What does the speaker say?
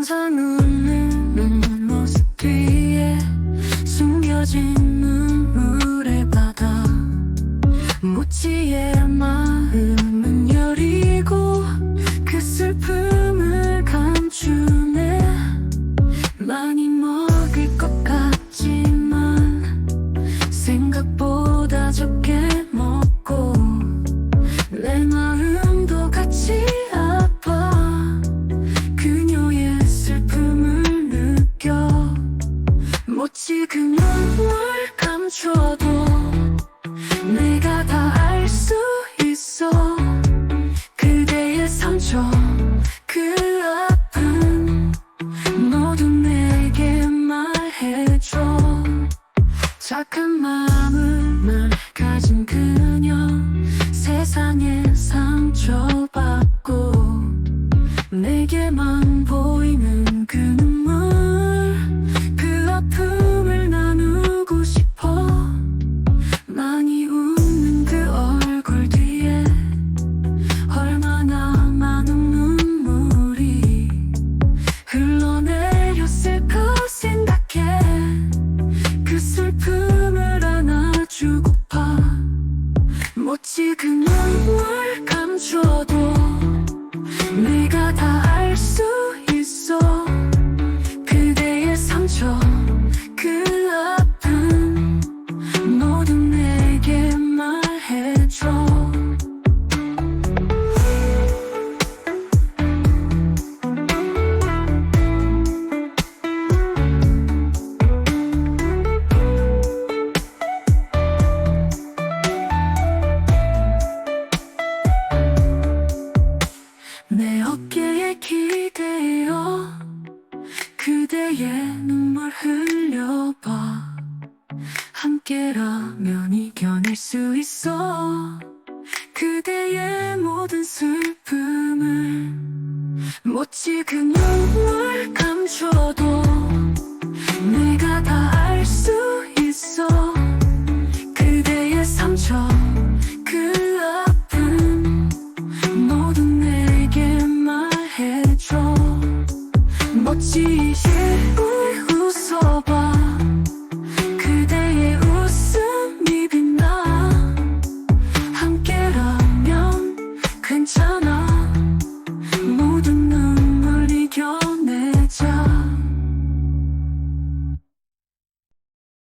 항상 웃는 모습 뒤에 숨겨진 눈물의 바다. 모찌의 마음은 여리고 그 슬픔을 감추네. 많이 먹을 것 같지만 생각보다 적게 먹고 그 아픔 모두 내게 말해줘. 착한 마음을 가진 그녀 세상에 상처받고 내게만 보이는 그 눈물 그대의 눈물 흘려봐. 함께라면 이겨낼 수 있어. 그대의 모든 슬픔을 못 지금 그 눈물 감춰도 내가 다 알 수 있어. 그대의 상처 记忆写